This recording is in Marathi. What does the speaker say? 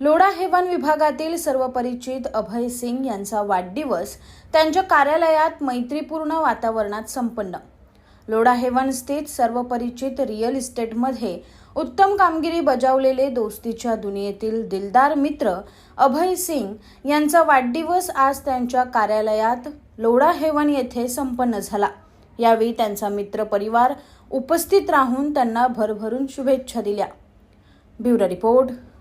लोढा हेवन विभागातील सर्व परिचित अभय सिंग यांचा वाढदिवस त्यांच्या कार्यालयात मैत्रीपूर्ण वातावरणात संपन्न. लोढा हेवन स्थित सर्व परिचित रिअल इस्टेटमध्ये उत्तम कामगिरी बजावलेले दोस्तीच्या दुनियेतील दिलदार मित्र अभय सिंग यांचा वाढदिवस आज त्यांच्या कार्यालयात लोढा हेवन येथे संपन्न झाला. यावेळी त्यांचा मित्र परिवार उपस्थित राहून त्यांना भरभरून शुभेच्छा दिल्या. Bureau report